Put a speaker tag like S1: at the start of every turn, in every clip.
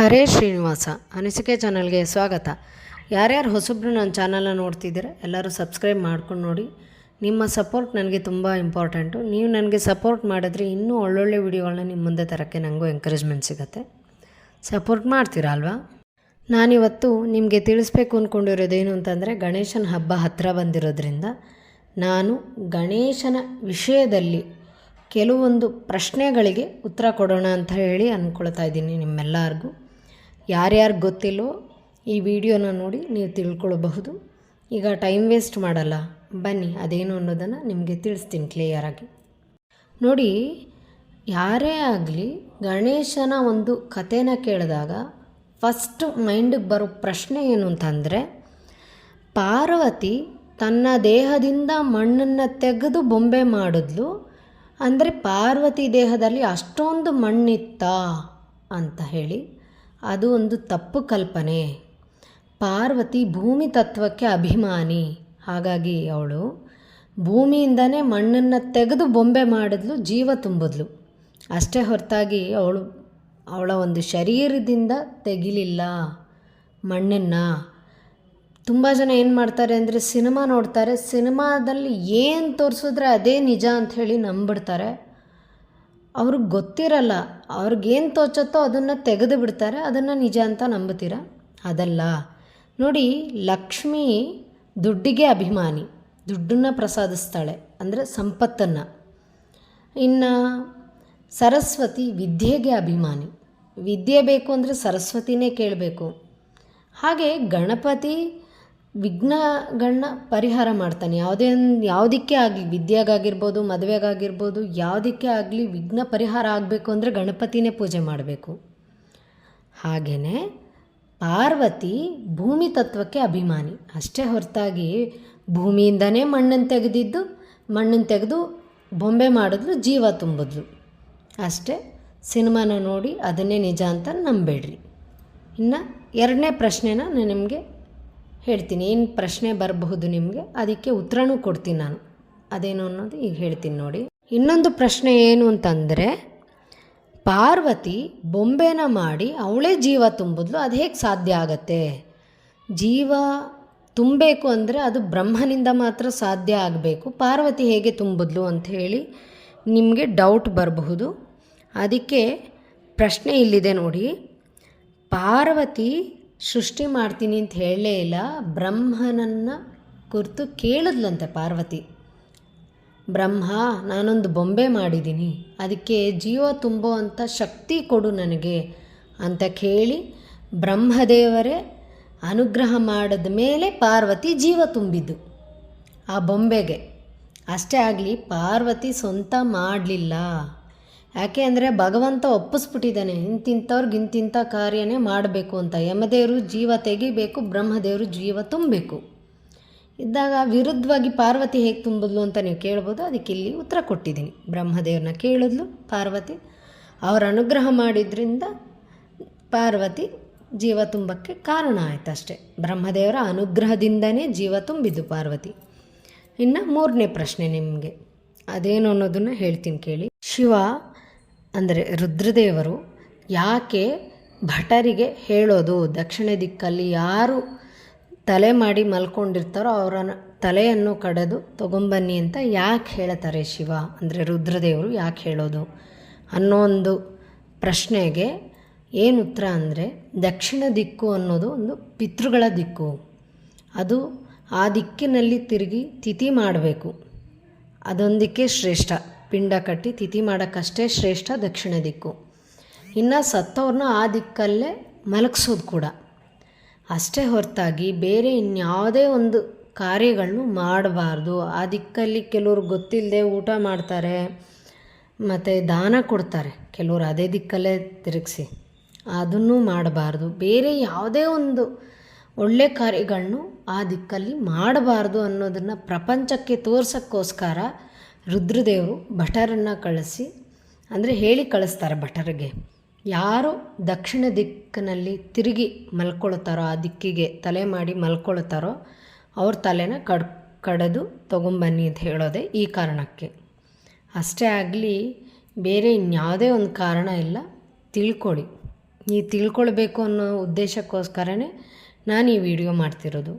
S1: ಹರೇ ಶ್ರೀನಿವಾಸ, ಅನಿಸಿಕೆ ಚಾನಲ್ಗೆ ಸ್ವಾಗತ. ಯಾರ್ಯಾರು ಹೊಸಬ್ರು ನನ್ನ ಚಾನಲ್ನ ನೋಡ್ತಿದ್ದೀರಾ, ಎಲ್ಲರೂ ಸಬ್ಸ್ಕ್ರೈಬ್ ಮಾಡ್ಕೊಂಡು ನೋಡಿ. ನಿಮ್ಮ ಸಪೋರ್ಟ್ ನನಗೆ ತುಂಬ ಇಂಪಾರ್ಟೆಂಟು ನೀವು ನನಗೆ ಸಪೋರ್ಟ್ ಮಾಡಿದ್ರೆ ಇನ್ನೂ ಒಳ್ಳೊಳ್ಳೆ ವಿಡಿಯೋಗಳನ್ನ ನಿಮ್ಮ ಮುಂದೆ ತರೋಕ್ಕೆ ನನಗೂ ಎಂಕರೇಜ್ಮೆಂಟ್ ಸಿಗುತ್ತೆ. ಸಪೋರ್ಟ್ ಮಾಡ್ತೀರಾ ಅಲ್ವಾ? ನಾನಿವತ್ತು ನಿಮಗೆ ತಿಳಿಸ್ಬೇಕು ಅಂದ್ಕೊಂಡಿರೋದೇನು ಅಂತಂದರೆ, ಗಣೇಶನ ಹಬ್ಬ ಹತ್ತಿರ ಬಂದಿರೋದ್ರಿಂದ ನಾನು ಗಣೇಶನ ವಿಷಯದಲ್ಲಿ ಕೆಲವೊಂದು ಪ್ರಶ್ನೆಗಳಿಗೆ ಉತ್ತರ ಕೊಡೋಣ ಅಂತ ಹೇಳಿ ಅಂದ್ಕೊಳ್ತಾ ಇದ್ದೀನಿ ನಿಮ್ಮೆಲ್ಲರಿಗೂ. ಯಾರ್ಯಾರು ಗೊತ್ತಿಲ್ಲೋ ಈ ವಿಡಿಯೋನ ನೋಡಿ ನೀವು ತಿಳ್ಕೊಳ್ಬಹುದು. ಈಗ ಟೈಮ್ ವೇಸ್ಟ್ ಮಾಡಲ್ಲ. ಬನ್ನಿ, ಅದೇನು ಅನ್ನೋದನ್ನು ನಿಮಗೆ ತಿಳಿಸ್ತೀನಿ ಕ್ಲಿಯರಾಗಿ ನೋಡಿ, ಯಾರೇ ಆಗಲಿ ಗಣೇಶನ ಒಂದು ಕಥೆನ ಕೇಳಿದಾಗ ಫಸ್ಟ್ ಮೈಂಡಿಗೆ ಬರೋ ಪ್ರಶ್ನೆ ಏನು ಅಂತಂದರೆ, ಪಾರ್ವತಿ ತನ್ನ ದೇಹದಿಂದ ಮಣ್ಣನ್ನು ತೆಗೆದು ಬೊಂಬೆ ಮಾಡಿದ್ಲು, ಅಂದರೆ ಪಾರ್ವತಿ ದೇಹದಲ್ಲಿ ಅಷ್ಟೊಂದು ಮಣ್ಣಿತ್ತಾ ಅಂತ ಹೇಳಿ ಅದು ಒಂದು ತಪ್ಪು ಕಲ್ಪನೆ. ಪಾರ್ವತಿ ಭೂಮಿ ತತ್ವಕ್ಕೆ ಅಭಿಮಾನಿ. ಹಾಗಾಗಿ ಅವಳು ಭೂಮಿಯಿಂದನೇ ಮಣ್ಣನ್ನು ತೆಗೆದು ಬೊಂಬೆ ಮಾಡಿದ್ಲು, ಜೀವ ತುಂಬಿದ್ಲು. ಅಷ್ಟೇ ಹೊರತಾಗಿ ಅವಳು ಅವಳ ಒಂದು ಶರೀರದಿಂದ ತೆಗಿಲಿಲ್ಲ ಮಣ್ಣನ್ನು. ತುಂಬ ಜನ ಏನು ಮಾಡ್ತಾರೆ ಅಂದರೆ ಸಿನಿಮಾ ನೋಡ್ತಾರೆ. ಸಿನಿಮಾದಲ್ಲಿ ಏನು ತೋರಿಸಿದ್ರೆ ಅದೇ ನಿಜ ಅಂಥೇಳಿ ನಂಬಿಡ್ತಾರೆ. ಅವ್ರಿಗೆ ಗೊತ್ತಿರಲ್ಲ, ಅವ್ರಿಗೇನು ತೋಚತ್ತೋ ಅದನ್ನು ತೆಗೆದು ಬಿಡ್ತಾರೆ, ಅದನ್ನು ನಿಜ ಅಂತ ನಂಬುತ್ತೀರ? ಅದಲ್ಲ. ನೋಡಿ, ಲಕ್ಷ್ಮಿ ದುಡ್ಡಿಗೆ ಅಭಿಮಾನಿ, ದುಡ್ಡನ್ನು ಪ್ರಸಾದಿಸ್ತಾಳೆ, ಅಂದರೆ ಸಂಪತ್ತನ್ನು. ಇನ್ನು ಸರಸ್ವತಿ ವಿದ್ಯೆಗೆ ಅಭಿಮಾನಿ. ವಿದ್ಯೆ ಬೇಕು ಅಂದರೆ ಸರಸ್ವತಿನೇ ಕೇಳಬೇಕು. ಹಾಗೆ ಗಣಪತಿ ವಿಘ್ನಗಳನ್ನ ಪರಿಹಾರ ಮಾಡ್ತಾನೆ. ಯಾವುದೇ ಯಾವುದಕ್ಕೆ ಆಗಲಿ, ವಿದ್ಯೆಗಾಗಿರ್ಬೋದು, ಮದುವೆಗಾಗಿರ್ಬೋದು, ಯಾವುದಕ್ಕೆ ಆಗಲಿ ವಿಘ್ನ ಪರಿಹಾರ ಆಗಬೇಕು ಅಂದರೆ ಗಣಪತಿನೇ ಪೂಜೆ ಮಾಡಬೇಕು. ಹಾಗೆಯೇ ಪಾರ್ವತಿ ಭೂಮಿ ತತ್ವಕ್ಕೆ ಅಭಿಮಾನಿ. ಅಷ್ಟೇ ಹೊರತಾಗಿ ಭೂಮಿಯಿಂದನೇ ಮಣ್ಣನ್ನು ತೆಗೆದಿದ್ದು ಮಣ್ಣನ್ನು ತೆಗೆದು ಬೊಂಬೆ ಮಾಡಿದ್ರು, ಜೀವ ತುಂಬಿದ್ಲು. ಅಷ್ಟೇ ಸಿನಿಮಾನ ನೋಡಿ ಅದನ್ನೇ ನಿಜ ಅಂತ ನಂಬೇಡ್ರಿ. ಇನ್ನು ಎರಡನೇ ಪ್ರಶ್ನೆನ ನಾನು ನಿಮಗೆ ಹೇಳ್ತೀನಿ, ಏನು ಪ್ರಶ್ನೆ ಬರಬಹುದು ನಿಮಗೆ? ಅದಕ್ಕೆ ಉತ್ತರನೂ ಕೊಡ್ತೀನಿ ನಾನು. ಅದೇನು ಅನ್ನೋದು ಈಗ ಹೇಳ್ತೀನಿ ನೋಡಿ. ಇನ್ನೊಂದು ಪ್ರಶ್ನೆ ಏನು ಅಂತಂದರೆ, ಪಾರ್ವತಿ ಬೊಂಬೆನ ಮಾಡಿ ಅವಳೇ ಜೀವ ತುಂಬಿದ್ಲು, ಅದು ಹೇಗೆ ಸಾಧ್ಯ ಆಗತ್ತೆ? ಜೀವ ತುಂಬಬೇಕು ಅಂದರೆ ಅದು ಬ್ರಹ್ಮನಿಂದ ಮಾತ್ರ ಸಾಧ್ಯ ಆಗಬೇಕು. ಪಾರ್ವತಿ ಹೇಗೆ ತುಂಬಿದ್ಲು ಅಂತ ಹೇಳಿ ನಿಮಗೆ ಡೌಟ್ ಬರಬಹುದು. ಅದಕ್ಕೆ ಪ್ರಶ್ನೆ ಇಲ್ಲಿದೆ ನೋಡಿ. ಪಾರ್ವತಿ ಸೃಷ್ಟಿ ಮಾಡ್ತೀನಿ ಅಂತ ಹೇಳಲೇ ಇಲ್ಲ. ಬ್ರಹ್ಮನನ್ನು ಕುರಿತು ಕೇಳಿದ್ಲಂತೆ ಪಾರ್ವತಿ. ಬ್ರಹ್ಮ, ನಾನೊಂದು ಬೊಂಬೆ ಮಾಡಿದ್ದೀನಿ. ಅದಕ್ಕೆ ಜೀವ ತುಂಬೋ ಶಕ್ತಿ ಕೊಡು ನನಗೆ ಅಂತ ಕೇಳಿ ಬ್ರಹ್ಮದೇವರೇ ಅನುಗ್ರಹ ಮಾಡಿದ ಮೇಲೆ ಪಾರ್ವತಿ ಜೀವ ತುಂಬಿದ್ದು. ಆ ಬೊಂಬೆಗೆ. ಅಷ್ಟೇ ಆಗಲಿ ಪಾರ್ವತಿ ಸ್ವಂತ ಮಾಡಲಿಲ್ಲ. ಯಾಕೆ ಅಂದರೆ ಭಗವಂತ ಒಪ್ಪಿಸ್ಬಿಟ್ಟಿದ್ದಾನೆ ಇಂತಿಂಥವ್ರಿಗೆ ಇಂತಿಂಥ ಕಾರ್ಯನೇ ಮಾಡಬೇಕು ಅಂತ. ಯಮದೇವರು ಜೀವ ತೆಗಿಬೇಕು, ಬ್ರಹ್ಮದೇವರು ಜೀವ ತುಂಬಬೇಕು ಇದ್ದಾಗ ವಿರುದ್ಧವಾಗಿ ಪಾರ್ವತಿ ಹೇಗೆ ತುಂಬಿದ್ಲು ಅಂತ ನೀವು ಕೇಳ್ಬೋದು, ಅದಕ್ಕೆ ಇಲ್ಲಿ ಉತ್ತರ ಕೊಟ್ಟಿದ್ದೀನಿ. ಬ್ರಹ್ಮದೇವ್ರನ್ನ ಕೇಳಿದ್ಲು ಪಾರ್ವತಿ. ಅವರ ಅನುಗ್ರಹ ಮಾಡಿದ್ರಿಂದ ಪಾರ್ವತಿ ಜೀವ ತುಂಬಕ್ಕೆ ಕಾರಣ ಆಯ್ತು ಅಷ್ಟೇ ಬ್ರಹ್ಮದೇವರ ಅನುಗ್ರಹದಿಂದನೇ ಜೀವ ತುಂಬಿದ್ದು ಪಾರ್ವತಿ. ಇನ್ನು ಮೂರನೇ ಪ್ರಶ್ನೆ ನಿಮಗೆ. ಅದೇನು ಅನ್ನೋದನ್ನು ಹೇಳ್ತೀನಿ ಕೇಳಿ. ಶಿವ ಅಂದರೆ ರುದ್ರದೇವರು ಯಾಕೆ ಭಟರಿಗೆ ಹೇಳೋದು? ದಕ್ಷಿಣ ದಿಕ್ಕಲ್ಲಿ ಯಾರು ತಲೆ ಮಾಡಿ ಮಲ್ಕೊಂಡಿರ್ತಾರೋ ಅವರ ತಲೆಯನ್ನು ಕಡೆದು ತಗೊಂಬನ್ನಿ ಅಂತ ಯಾಕೆ ಹೇಳ್ತಾರೆ ಶಿವ? ಅಂದರೆ ರುದ್ರದೇವರು ಯಾಕೆ ಹೇಳೋದು? ಅನ್ನೋ ಒಂದು ಪ್ರಶ್ನೆಗೆ ಏನು ಉತ್ತರ ಅಂದರೆ ದಕ್ಷಿಣ ದಿಕ್ಕು ಅನ್ನೋದು ಒಂದು ಪಿತೃಗಳ ದಿಕ್ಕು. ಅದು ಆ ದಿಕ್ಕಿನಲ್ಲಿ ತಿರುಗಿ ತಿಥಿ ಮಾಡಬೇಕು. ಅದೊಂದಕ್ಕೆ ಶ್ರೇಷ್ಠ. ಪಿಂಡ ಕಟ್ಟಿ ತಿಥಿ ಮಾಡೋಕ್ಕಷ್ಟೇ ಶ್ರೇಷ್ಠ ದಕ್ಷಿಣ ದಿಕ್ಕು. ಇನ್ನು ಸತ್ತವ್ರನ್ನ ಆ ದಿಕ್ಕಲ್ಲೇ ಮಲಗಿಸೋದು ಕೂಡ. ಅಷ್ಟೇ ಹೊರತಾಗಿ ಬೇರೆ ಇನ್ಯಾವುದೇ ಒಂದು ಕಾರ್ಯಗಳನ್ನು ಮಾಡಬಾರ್ದು. ಆ ದಿಕ್ಕಲ್ಲಿ ಕೆಲವರು ಗೊತ್ತಿಲ್ಲದೆ ಊಟ ಮಾಡ್ತಾರೆ, ಮತ್ತು ದಾನ ಕೊಡ್ತಾರೆ. ಕೆಲವರು ಅದೇ ದಿಕ್ಕಲ್ಲೇ ತಿರುಗಿಸಿ ಅದನ್ನು ಮಾಡಬಾರ್ದು. ಬೇರೆ ಯಾವುದೇ ಒಂದು ಒಳ್ಳೆ ಕಾರ್ಯಗಳನ್ನು ಆ ದಿಕ್ಕಲ್ಲಿ ಮಾಡಬಾರ್ದು ಅನ್ನೋದನ್ನು ಪ್ರಪಂಚಕ್ಕೆ ತೋರ್ಸೋಕ್ಕೋಸ್ಕರ ರುದ್ರದೇವರು ಭಟರನ್ನು ಕಳಿಸಿ, ಅಂದರೆ ಹೇಳಿ ಕಳಿಸ್ತಾರೆ ಭಟರಿಗೆ. ಯಾರು ದಕ್ಷಿಣ ದಿಕ್ಕಿನಲ್ಲಿ ತಿರುಗಿ ಮಲ್ಕೊಳ್ತಾರೋ, ಆ ದಿಕ್ಕಿಗೆ ತಲೆ ಮಾಡಿ ಮಲ್ಕೊಳ್ತಾರೋ, ಅವ್ರ ತಲೆನ ಕಡ್, ಕಡದು ತೊಗೊಂಬನ್ನಿ ಅಂತ ಹೇಳೋದೆ ಈ ಕಾರಣಕ್ಕೆ. ಅಷ್ಟೇ ಆಗಲಿ, ಬೇರೆ ಇನ್ಯಾವುದೇ ಒಂದು ಕಾರಣ ಇಲ್ಲ ತಿಳ್ಕೊಳ್ಳಿ ನೀವು ತಿಳ್ಕೊಳ್ಬೇಕು ಅನ್ನೋ ಉದ್ದೇಶಕ್ಕೋಸ್ಕರನೇ ನಾನು ಈ ವಿಡಿಯೋ ಮಾಡ್ತಿರೋದು.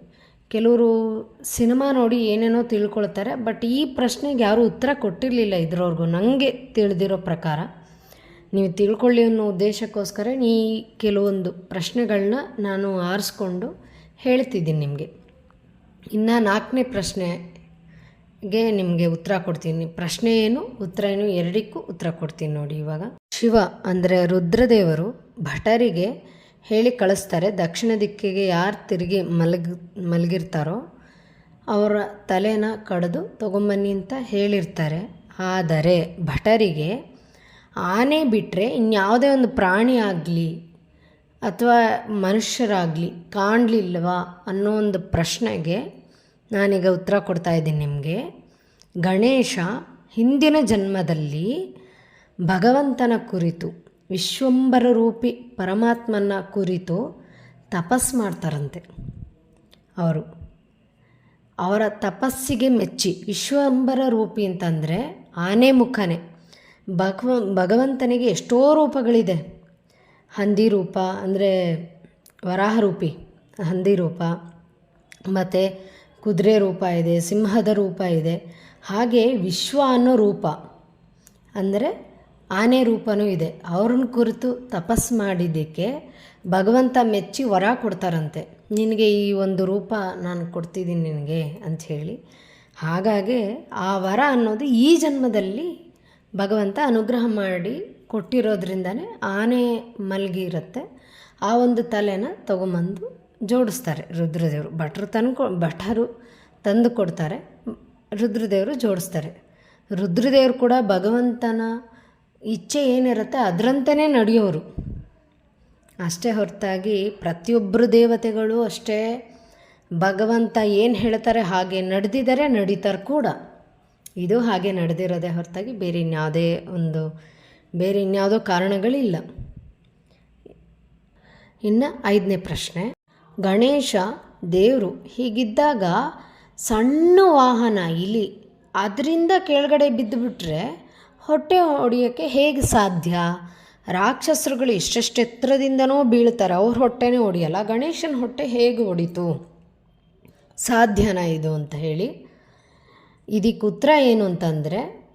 S1: ಕೆಲವರು ಸಿನಿಮಾ ನೋಡಿ ಏನೇನೋ ತಿಳ್ಕೊಳ್ತಾರೆ, ಬಟ್ ಈ ಪ್ರಶ್ನೆಗೆ ಯಾರೂ ಉತ್ತರ ಕೊಟ್ಟಿರಲಿಲ್ಲ ಇದ್ರವ್ರಿಗೂ. ನನಗೆ ತಿಳಿದಿರೋ ಪ್ರಕಾರ, ನೀವು ತಿಳ್ಕೊಳ್ಳಿ ಅನ್ನೋ ಉದ್ದೇಶಕ್ಕೋಸ್ಕರ ಈ ಕೆಲವೊಂದು ಪ್ರಶ್ನೆಗಳನ್ನ ನಾನು ಆರಿಸ್ಕೊಂಡು ಹೇಳ್ತಿದ್ದೀನಿ ನಿಮಗೆ. ಇನ್ನು ನಾಲ್ಕನೇ ಪ್ರಶ್ನೆಗೆ ನಿಮಗೆ ಉತ್ತರ ಕೊಡ್ತೀನಿ. ಪ್ರಶ್ನೆ ಏನು, ಉತ್ತರ ಏನು, ಎರಡಕ್ಕೂ ಉತ್ತರ ಕೊಡ್ತೀನಿ ನೋಡಿ ಇವಾಗ. ಶಿವ ಅಂದರೆ ರುದ್ರದೇವರು ಭಟರಿಗೆ ಹೇಳಿ ಕಳಿಸ್ತಾರೆ. ದಕ್ಷಿಣ ದಿಕ್ಕಿಗೆ ಯಾರು ತಿರುಗಿ ಮಲಗ್, ಮಲಗಿರ್ತಾರೋ ಅವರ ತಲೆನ ಕಡಿದು ತೊಗೊಂಬನ್ನಿ ಅಂತ ಹೇಳಿರ್ತಾರೆ. ಆದರೆ ಭಟರಿಗೆ ಆನೆ ಬಿಟ್ಟರೆ ಇನ್ಯಾವುದೇ ಒಂದು ಪ್ರಾಣಿ ಆಗಲಿ ಅಥವಾ ಮನುಷ್ಯರಾಗಲಿ ಕಾಣಲಿಲ್ವಾ ಅನ್ನೋ ಒಂದು ಪ್ರಶ್ನೆಗೆ ನಾನೀಗ ಉತ್ತರ ಕೊಡ್ತಾ ಇದ್ದೀನಿ ನಿಮಗೆ. ಗಣೇಶ ಹಿಂದಿನ ಜನ್ಮದಲ್ಲಿ ಭಗವಂತನ ಕುರಿತು ವಿಶ್ವಂಬರ ರೂಪಿ ಪರಮಾತ್ಮನ ಕುರಿತು ತಪಸ್ ಮಾಡ್ತಾರಂತೆ ಅವರು. ಅವರ ತಪಸ್ಸಿಗೆ ಮೆಚ್ಚಿ ವಿಶ್ವಂಬರ ರೂಪಿ ಅಂತಂದರೆ ಆನೆ ಮುಖನೇ. ಭಗವ, ಭಗವಂತನಿಗೆ ಎಷ್ಟೋ ರೂಪಗಳಿದೆ. ಹಂದಿ ರೂಪ ಅಂದರೆ ವರಾಹ ರೂಪಿ, ಹಂದಿ ರೂಪ, ಮತ್ತು ಕುದುರೆ ರೂಪ ಇದೆ, ಸಿಂಹದ ರೂಪ ಇದೆ. ಹಾಗೆ ವಿಶ್ವ ಅನ್ನೋ ರೂಪ ಅಂದರೆ ಆನೆ ರೂಪನೂ ಇದೆ. ಅವ್ರನ್ನ ಕುರಿತು ತಪಸ್ ಮಾಡಿದ್ದಕ್ಕೆ ಭಗವಂತ ಮೆಚ್ಚಿ ವರ ಕೊಡ್ತಾರಂತೆ. ನಿನಗೆ ಈ ಒಂದು ರೂಪ ನಾನು ಕೊಡ್ತಿದ್ದೀನಿ ನಿನಗೆ ಅಂಥೇಳಿ ಹಾಗಾಗಿ ಆ ವರ ಅನ್ನೋದು ಈ ಜನ್ಮದಲ್ಲಿ ಭಗವಂತ ಅನುಗ್ರಹ ಮಾಡಿ ಕೊಟ್ಟಿರೋದ್ರಿಂದನೇ ಆನೆ ಮಲಗಿರುತ್ತೆ ಆ ಒಂದು ತಲೆನ ತಗೊಂಬಂದು ಜೋಡಿಸ್ತಾರೆ. ರುದ್ರದೇವರು ಭಟ್ರು ತಂದು ಭಟರು ತಂದು ಕೊಡ್ತಾರೆ. ರುದ್ರದೇವರು ಜೋಡಿಸ್ತಾರೆ. ರುದ್ರದೇವರು ಕೂಡ ಭಗವಂತನ ಇಚ್ಛೆ ಏನಿರುತ್ತೆ ಅದರಂತೆಯೇ ನಡೆಯೋರು. ಅಷ್ಟೇ ಹೊರತಾಗಿ ಪ್ರತಿಯೊಬ್ಬರು ದೇವತೆಗಳು ಅಷ್ಟೇ ಭಗವಂತ ಏನು ಹೇಳ್ತಾರೆ ಹಾಗೆ ನಡೆದಿದ್ದಾರೆ ನಡೀತಾರೆ ಕೂಡ. ಇದು ಹಾಗೆ ನಡೆದಿರೋದೇ ಹೊರತಾಗಿ ಬೇರೆ ಇನ್ಯಾವುದೇ ಒಂದು, ಬೇರೆ ಇನ್ಯಾವುದೋ ಕಾರಣಗಳಿಲ್ಲ. ಇನ್ನು ಐದನೇ ಪ್ರಶ್ನೆ, ಗಣೇಶ ದೇವರು ಹೀಗಿದ್ದಾಗ ಸಣ್ಣ ವಾಹನ, ಇಲಿ, ಅದರಿಂದ ಕೆಳಗಡೆ ಬಿದ್ದುಬಿಟ್ರೆ ಹೊಟ್ಟೆ ಹೊಡೆಯೋಕ್ಕೆ ಹೇಗೆ ಸಾಧ್ಯ? ರಾಕ್ಷಸರುಗಳು ಎಷ್ಟೆಷ್ಟು ಎತ್ತರದಿಂದನೋ ಬೀಳ್ತಾರೆ, ಅವ್ರ ಹೊಟ್ಟೆನೇ ಹೊಡೆಯಲ್ಲ. ಗಣೇಶನ ಹೊಟ್ಟೆ ಹೇಗೆ ಹೊಡಿತು? ಸಾಧ್ಯನಾ ಇದು ಅಂತ ಹೇಳಿ. ಇದಕ್ಕೆ ಉತ್ತರ ಏನು ಅಂತಂದರೆ,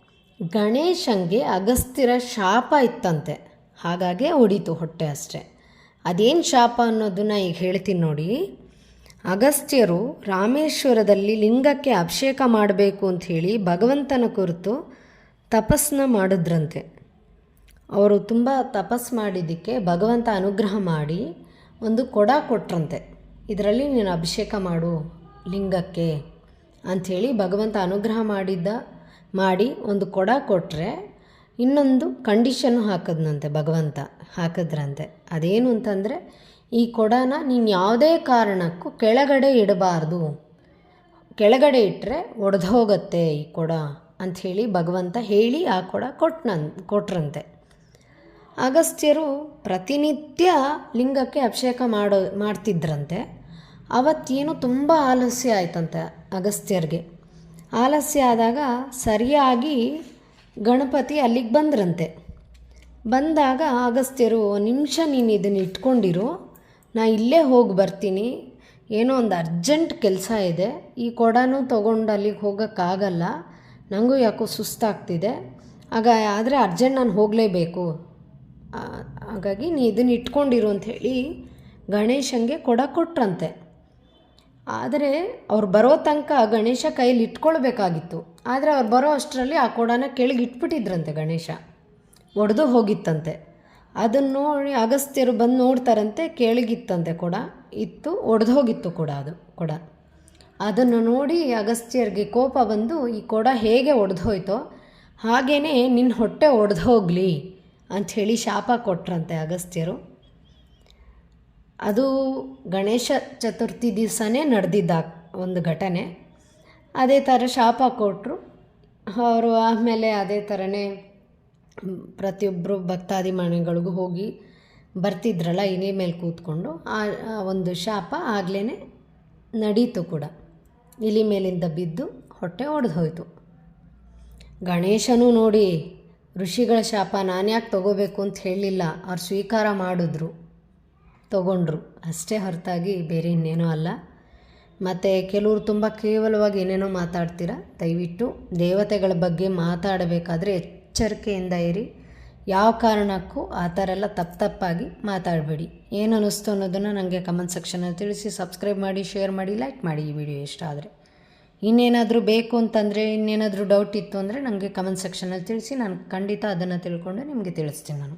S1: ಗಣೇಶನಿಗೆ ಅಗಸ್ತ್ಯರ ಶಾಪ ಇತ್ತಂತೆ. ಹಾಗಾಗಿ ಹೊಡಿತು ಹೊಟ್ಟೆ ಅಷ್ಟೆ. ಅದೇನು ಶಾಪ ಅನ್ನೋದನ್ನ ಈಗ ಹೇಳ್ತೀನಿ ನೋಡಿ. ಅಗಸ್ತ್ಯರು ರಾಮೇಶ್ವರದಲ್ಲಿ ಲಿಂಗಕ್ಕೆ ಅಭಿಷೇಕ ಮಾಡಬೇಕು ಅಂಥೇಳಿ ಭಗವಂತನ ಕುರಿತು ತಪಸ್ಸನ್ನ ಮಾಡಿದ್ರಂತೆ. ಅವರು ತುಂಬ ತಪಸ್ ಮಾಡಿದ್ದಕ್ಕೆ ಭಗವಂತ ಅನುಗ್ರಹ ಮಾಡಿ ಒಂದು ಕೊಡ ಕೊಟ್ರಂತೆ. ಇದರಲ್ಲಿ ನೀನು ಅಭಿಷೇಕ ಮಾಡು ಲಿಂಗಕ್ಕೆ ಅಂಥೇಳಿ ಭಗವಂತ ಅನುಗ್ರಹ ಮಾಡಿದ್ದ, ಮಾಡಿ ಒಂದು ಕೊಡ ಕೊಟ್ಟರೆ ಇನ್ನೊಂದು ಕಂಡೀಷನ್ನು ಹಾಕಿದ್ನಂತೆ ಭಗವಂತ ಹಾಕಿದ್ರಂತೆ. ಅದೇನು ಅಂತಂದರೆ ಈ ಕೊಡನ ನೀನು ಯಾವುದೇ ಕಾರಣಕ್ಕೂ ಕೆಳಗಡೆ ಇಡಬಾರ್ದು. ಕೆಳಗಡೆ ಇಟ್ಟರೆ ಒಡೆದೋಗತ್ತೆ ಈ ಕೊಡ. ಅಂಥೇಳಿ ಭಗವಂತ ಹೇಳಿ ಆ ಕೊಡ ಕೊಟ್ಟನನ್ ಕೊಟ್ರಂತೆ. ಅಗಸ್ತ್ಯರು ಪ್ರತಿನಿತ್ಯ ಲಿಂಗಕ್ಕೆ ಅಭಿಷೇಕ ಮಾಡೋ, ಮಾಡ್ತಿದ್ರಂತೆ. ಅವತ್ತೇನು ತುಂಬ ಆಲಸ್ಯ ಆಯ್ತಂತೆ ಅಗಸ್ತ್ಯರಿಗೆ. ಆಲಸ್ಯ ಆದಾಗ ಸರಿಯಾಗಿ ಗಣಪತಿ ಅಲ್ಲಿಗೆ ಬಂದ್ರಂತೆ. ಬಂದಾಗ ಅಗಸ್ತ್ಯರು, ನಿಮಿಷ ನೀನು ಇದನ್ನು ಇಟ್ಕೊಂಡಿರು, ನಾ ಇಲ್ಲೇ ಹೋಗಿ ಬರ್ತೀನಿ. ಏನೋ ಒಂದು ಅರ್ಜೆಂಟ್ ಕೆಲಸ ಇದೆ, ಈ ಕೊಡನೂ ತೊಗೊಂಡು ಅಲ್ಲಿಗೆ ಹೋಗೋಕ್ಕಾಗಲ್ಲ. ನನಗೂ ಯಾಕೋ ಸುಸ್ತಾಗ್ತಿದೆ. ಆಗ ಆದರೆ ಅರ್ಜೆಂಟ್ ನಾನು ಹೋಗಲೇಬೇಕು. ಹಾಗಾಗಿ ನೀ ಇದನ್ನು ಇಟ್ಕೊಂಡಿರು ಅಂಥೇಳಿ ಗಣೇಶಂಗೆ ಕೊಡ ಕೊಟ್ರಂತೆ. ಆದರೆ ಅವ್ರು ಬರೋ ತನಕ ಗಣೇಶ ಕೈಯಲ್ಲಿ ಇಟ್ಕೊಳ್ಬೇಕಾಗಿತ್ತು. ಆದರೆ ಅವ್ರು ಬರೋ ಅಷ್ಟರಲ್ಲಿ ಆ ಕೊಡನ ಕೆಳಗೆ ಇಟ್ಬಿಟ್ಟಿದ್ರಂತೆ ಗಣೇಶ. ಒಡೆದು ಹೋಗಿತ್ತಂತೆ. ಅದನ್ನು ನೋಡಿ ಅಗಸ್ತ್ಯರು ಬಂದು ನೋಡ್ತಾರಂತೆ, ಕೆಳಗಿತ್ತಂತೆ ಕೊಡ. ಇತ್ತು, ಒಡೆದು ಹೋಗಿತ್ತು ಕೂಡ ಅದು ಕೊಡ. ಅದನ್ನು ನೋಡಿ ಅಗಸ್ತ್ಯರಿಗೆ ಕೋಪ ಬಂದು, ಈ ಕೊಡ ಹೇಗೆ ಒಡೆದೋಯ್ತೋ ಹಾಗೇ ನಿನ್ನ ಹೊಟ್ಟೆ ಒಡೆದು ಹೋಗಲಿ ಅಂಥೇಳಿ ಶಾಪ ಕೊಟ್ರಂತೆ ಅಗಸ್ತ್ಯರು. ಅದು ಗಣೇಶ ಚತುರ್ಥಿ ದಿವಸನೇ ನಡೆದಿದ್ದ ಒಂದು ಘಟನೆ. ಅದೇ ಥರ ಶಾಪ ಕೊಟ್ಟರು ಅವರು ಆಮೇಲೆ ಅದೇ ಥರನೇ ಪ್ರತಿಯೊಬ್ಬರು ಭಕ್ತಾದಿಮಣಿಗಳಿಗೂ ಹೋಗಿ ಬರ್ತಿದ್ರಲ್ಲ ಇನಿ ಮೇಲೆ ಕೂತ್ಕೊಂಡು, ಆ ಒಂದು ಶಾಪ ಆಗಲೇ ನಡೀತು ಕೂಡ. ಇಲಿ ಮೇಲಿಂದ ಬಿದ್ದು ಹೊಟ್ಟೆ ಒಡೆದು ಹೋಯಿತು. ಗಣೇಶನೂ ನೋಡಿ, ಋಷಿಗಳ ಶಾಪ ನಾನು ಯಾಕೆ ತಗೋಬೇಕು ಅಂತ ಹೇಳಲಿಲ್ಲ ಅವ್ರು ಸ್ವೀಕಾರ ಮಾಡಿದ್ರು. ತಗೊಂಡ್ರು. ಅಷ್ಟೇ ಹೊರತಾಗಿ ಬೇರೆ ಇನ್ನೇನೂ ಅಲ್ಲ. ಮತ್ತು ಕೆಲವರು ತುಂಬ ಕೇವಲವಾಗಿ ಏನೇನೋ ಮಾತಾಡ್ತೀರಾ? ದಯವಿಟ್ಟು ದೇವತೆಗಳ ಬಗ್ಗೆ ಮಾತಾಡಬೇಕಾದ್ರೆ ಎಚ್ಚರಿಕೆಯಿಂದ ಇರಿ. ಯಾವ ಕಾರಣಕ್ಕೂ ಆ ಥರ ಎಲ್ಲ ತಪ್ಪು ತಪ್ಪಾಗಿ ಮಾತಾಡಬೇಡಿ. ಏನು ಅನ್ನಿಸ್ತು ಅನ್ನೋದನ್ನು ನನಗೆ ಕಮೆಂಟ್ ಸೆಕ್ಷನಲ್ಲಿ ತಿಳಿಸಿ ಸಬ್ಸ್ಕ್ರೈಬ್ ಮಾಡಿ ಶೇರ್ ಮಾಡಿ ಲೈಕ್ ಮಾಡಿ ಈ ವಿಡಿಯೋ ಇಷ್ಟ ಆದರೆ. ಇನ್ನೇನಾದರೂ ಬೇಕು ಅಂತಂದರೆ, ಇನ್ನೇನಾದರೂ ಡೌಟ್ ಇತ್ತು ಅಂದರೆ ನನಗೆ ಕಮೆಂಟ್ ಸೆಕ್ಷನಲ್ಲಿ ತಿಳಿಸಿ, ನಾನು ಖಂಡಿತ ಅದನ್ನು ತಿಳ್ಕೊಂಡು ನಿಮಗೆ ತಿಳಿಸ್ತೀನಿ ನಾನು.